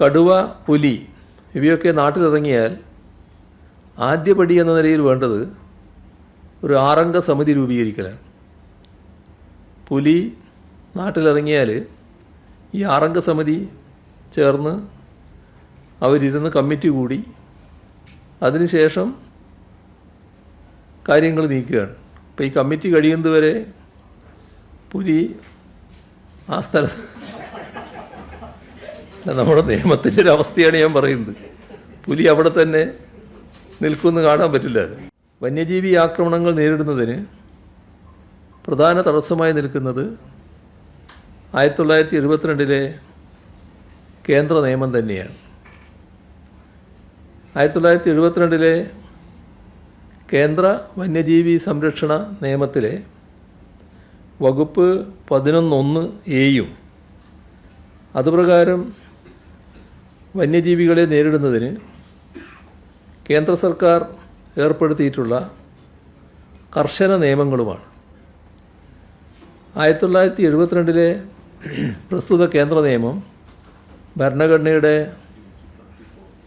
കടുവ പുലി ഇവയൊക്കെ നാട്ടിലിറങ്ങിയാൽ ആദ്യപടി എന്ന നിലയിൽ വേണ്ടത് ഒരു ആറംഗ സമിതി രൂപീകരിക്കലാണ്. പുലി നാട്ടിലിറങ്ങിയാൽ ഈ ആറംഗ സമിതി ചേർന്ന് അവരിരുന്ന് കമ്മിറ്റി കൂടി അതിനുശേഷം കാര്യങ്ങൾ നീക്കുകയാണ്. അപ്പോൾ ഈ കമ്മിറ്റി കഴിയുന്നതുവരെ പുലി ആ സ്ഥലത്ത് നമ്മുടെ നിയമത്തിന്റെ ഒരു അവസ്ഥയാണ് ഞാൻ പറയുന്നത്. പുലി അവിടെ തന്നെ നിൽക്കുമെന്ന് കാണാൻ പറ്റില്ല. വന്യജീവി ആക്രമണങ്ങൾ നേരിടുന്നതിന് പ്രധാന തടസ്സമായി നിൽക്കുന്നത് ആയിരത്തി തൊള്ളായിരത്തി എഴുപത്തിരണ്ടിലെ കേന്ദ്ര നിയമം തന്നെയാണ്. ആയിരത്തി തൊള്ളായിരത്തി എഴുപത്തിരണ്ടിലെ കേന്ദ്ര വന്യജീവി സംരക്ഷണ നിയമത്തിലെ വകുപ്പ് പതിനൊന്നൊന്ന് എയും അതുപ്രകാരം വന്യജീവികളെ നേരിടുന്നതിന് കേന്ദ്ര സർക്കാർ ഏർപ്പെടുത്തിയിട്ടുള്ള കർശന നിയമങ്ങളുമാണ്. ആയിരത്തി തൊള്ളായിരത്തി എഴുപത്തിരണ്ടിലെ പ്രസ്തുത കേന്ദ്ര നിയമം ഭരണഘടനയുടെ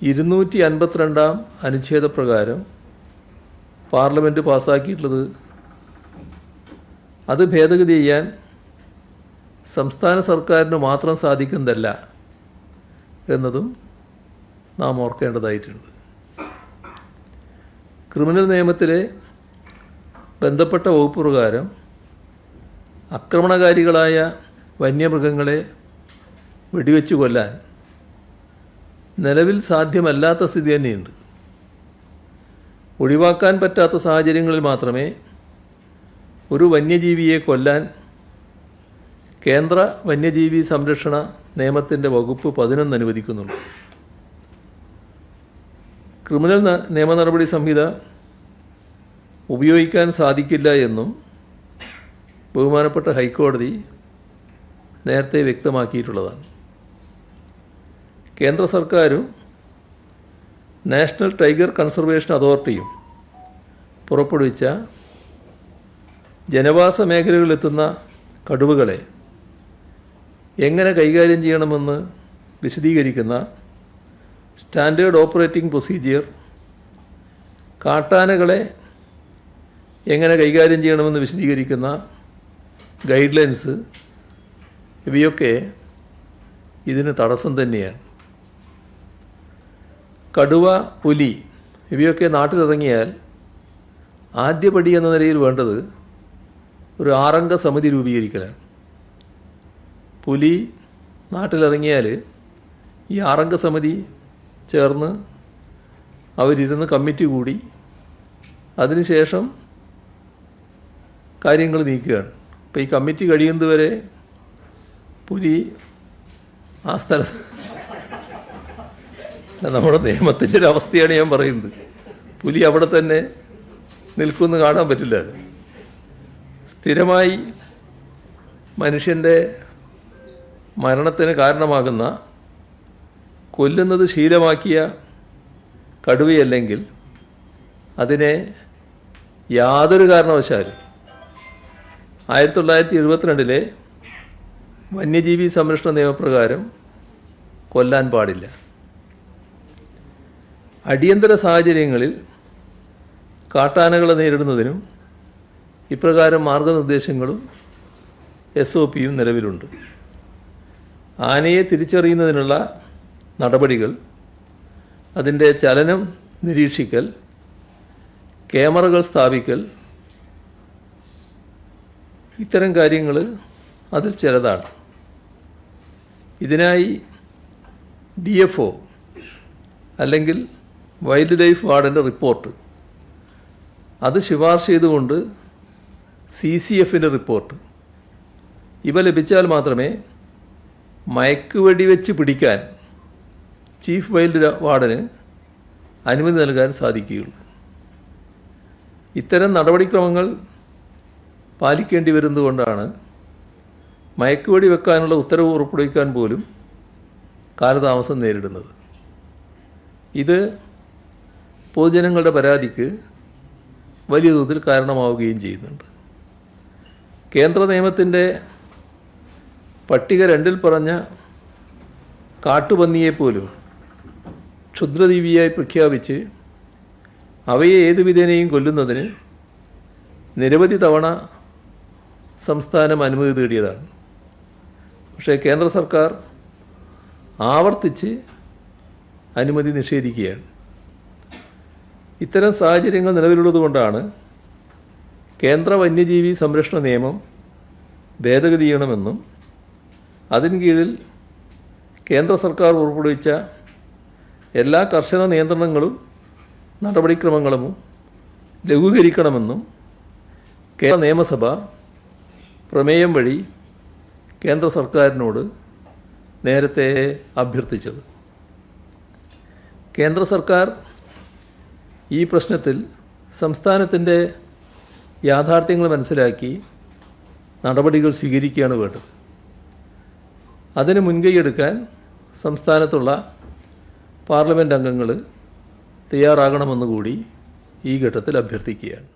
ഇരുന്നൂറ്റി അൻപത്തിരണ്ടാം അനുച്ഛേദപ്രകാരം പാർലമെന്റ് പാസ്സാക്കിയിട്ടുള്ളത് അത് ഭേദഗതി ചെയ്യാൻ സംസ്ഥാന സർക്കാരിന് മാത്രം സാധിക്കുന്നതല്ല. എന്നതും നാം ഓർക്കേണ്ടതായിട്ടുണ്ട്. ക്രിമിനൽ നിയമത്തിലെ ബന്ധപ്പെട്ട വകുപ്പ് പ്രകാരം ആക്രമണകാരികളായ വന്യമൃഗങ്ങളെ വെടിവെച്ച് കൊല്ലാൻ നിലവിൽ സാധ്യമല്ലാത്ത സ്ഥിതി തന്നെയുണ്ട്. ഒഴിവാക്കാൻ പറ്റാത്ത സാഹചര്യങ്ങളിൽ മാത്രമേ ഒരു വന്യജീവിയെ കൊല്ലാൻ കേന്ദ്ര വന്യജീവി സംരക്ഷണ നിയമത്തിന്റെ വകുപ്പ് പതിനൊന്ന് അനുവദിക്കുന്നുണ്ട് ക്രിമിനൽ നിയമ നടപടി സംഹിത ഉപയോഗിക്കാൻ സാധിക്കില്ല എന്നും ബഹുമാനപ്പെട്ട ഹൈക്കോടതി നേരത്തെ വ്യക്തമാക്കിയിട്ടുള്ളതാണ്. കേന്ദ്ര സർക്കാരും നാഷണൽ ടൈഗർ കൺസർവേഷൻ അതോറിറ്റിയും പുറപ്പെടുവിച്ച ജനവാസ മേഖലകളിലെത്തുന്ന കടുവകളെ എങ്ങനെ കൈകാര്യം ചെയ്യണമെന്ന് വിശദീകരിക്കുന്ന സ്റ്റാൻഡേർഡ് ഓപ്പറേറ്റിംഗ് പ്രൊസീജിയർ കാട്ടാനകളെ എങ്ങനെ കൈകാര്യം ചെയ്യണമെന്ന് വിശദീകരിക്കുന്ന ഗൈഡ് ലൈൻസ് ഇവയൊക്കെ ഇതിന് തടസ്സം തന്നെയാണ്. കടുവ പുലി ഇവയൊക്കെ നാട്ടിലിറങ്ങിയാൽ ആദ്യപടി എന്ന നിലയിൽ വേണ്ടത് ഒരു ആറംഗ സമിതി രൂപീകരിക്കലാണ്. പുലി നാട്ടിലിറങ്ങിയാൽ ഈ ആറംഗ സമിതി ചേർന്ന് അവരിരുന്ന് കമ്മിറ്റി കൂടി അതിനുശേഷം കാര്യങ്ങൾ നീക്കുകയാണ്. അപ്പോൾ ഈ കമ്മിറ്റി കഴിയുന്നതുവരെ പുലി ആ സ്ഥലത്ത് നമ്മുടെ നിയമത്തിന്റെ ഒരു അവസ്ഥയാണ് ഞാൻ പറയുന്നത്. പുലി അവിടെ തന്നെ നിൽക്കുമെന്ന് കാണാൻ പറ്റില്ല. സ്ഥിരമായി മനുഷ്യന്റെ മരണത്തിന് കാരണമാകുന്ന കൊല്ലുന്നത് ശീലമാക്കിയ കടുവയല്ലെങ്കിൽ അതിനെ യാതൊരു കാരണവശാലും ആയിരത്തി തൊള്ളായിരത്തി എഴുപത്തിരണ്ടിലെ വന്യജീവി സംരക്ഷണ നിയമപ്രകാരം കൊല്ലാൻ പാടില്ല. അടിയന്തര സാഹചര്യങ്ങളിൽ കാട്ടാനകളെ നേരിടുന്നതിനും ഇപ്രകാരം മാർഗനിർദ്ദേശങ്ങളും എസ് ഒ പിയും നിലവിലുണ്ട്. ആനയെ തിരിച്ചറിയുന്നതിനുള്ള നടപടികൾ അതിന്റെ ചലനം നിരീക്ഷിക്കൽ ക്യാമറകൾ സ്ഥാപിക്കൽ ഇത്തരം കാര്യങ്ങൾ അതിൽ ചിലതാണ്. ഇതിനായി ഡി എഫ് ഒ അല്ലെങ്കിൽ വൈൽഡ് ലൈഫ് വാർഡിന്റെ റിപ്പോർട്ട് അത് ശുപാർശ ചെയ്തുകൊണ്ട് സി സി എഫിന്റെ റിപ്പോർട്ട് ഇവ ലഭിച്ചാൽ മാത്രമേ മയക്കുവെടി വെച്ച് പിടിക്കാൻ ചീഫ് വൈൽഡ് വാർഡന് അനുമതി നൽകാൻ സാധിക്കുകയുള്ളൂ. ഇത്തരം നടപടിക്രമങ്ങൾ പാലിക്കേണ്ടി വരുന്നതുകൊണ്ടാണ് മയക്കുവെടി വെക്കാനുള്ള ഉത്തരവ് പുറപ്പെടുവിക്കാൻ പോലും കാലതാമസം നേരിടുന്നത്. ഇത് പൊതുജനങ്ങളുടെ പരാതിക്ക് വലിയ തോതിൽ കാരണമാവുകയും ചെയ്യുന്നുണ്ട്. കേന്ദ്ര നിയമത്തിന്റെ പട്ടിക രണ്ടിൽ പറഞ്ഞ കാട്ടുപന്നിയെപ്പോലും ക്ഷുദ്രജീവിയായി പ്രഖ്യാപിച്ച് അവയെ ഏതുവിധേനയും കൊല്ലുന്നതിന് നിരവധി തവണ സംസ്ഥാനം അനുമതി തേടിയതാണ്. പക്ഷേ കേന്ദ്ര സർക്കാർ ആവർത്തിച്ച് അനുമതി നിഷേധിക്കുകയാണ്. ഇത്തരം സാഹചര്യങ്ങൾ നിലവിലുള്ളതുകൊണ്ടാണ് കേന്ദ്ര വന്യജീവി സംരക്ഷണ നിയമം ഭേദഗതി ചെയ്യണമെന്നും അതിന് കീഴിൽ കേന്ദ്ര സർക്കാർ പുറപ്പെടുവിച്ച എല്ലാ കർശന നിയന്ത്രണങ്ങളും നടപടിക്രമങ്ങളും ലഘൂകരിക്കണമെന്നും കേരള നിയമസഭ പ്രമേയം വഴി കേന്ദ്ര സർക്കാരിനോട് നേരത്തെ അഭ്യർത്ഥിച്ചത്. കേന്ദ്ര സർക്കാർ ഈ പ്രശ്നത്തിൽ സംസ്ഥാനത്തിന്റെ യാഥാർത്ഥ്യങ്ങൾ മനസ്സിലാക്കി നടപടികൾ സ്വീകരിക്കുകയാണ് വേണ്ടത്. അതിന് മുൻകൈയെടുക്കാൻ സംസ്ഥാനത്തുള്ള പാർലമെന്റ് അംഗങ്ങൾ തയ്യാറാകണമെന്നുകൂടി ഈ ഘട്ടത്തിൽ അഭ്യർത്ഥിക്കുകയാണ്.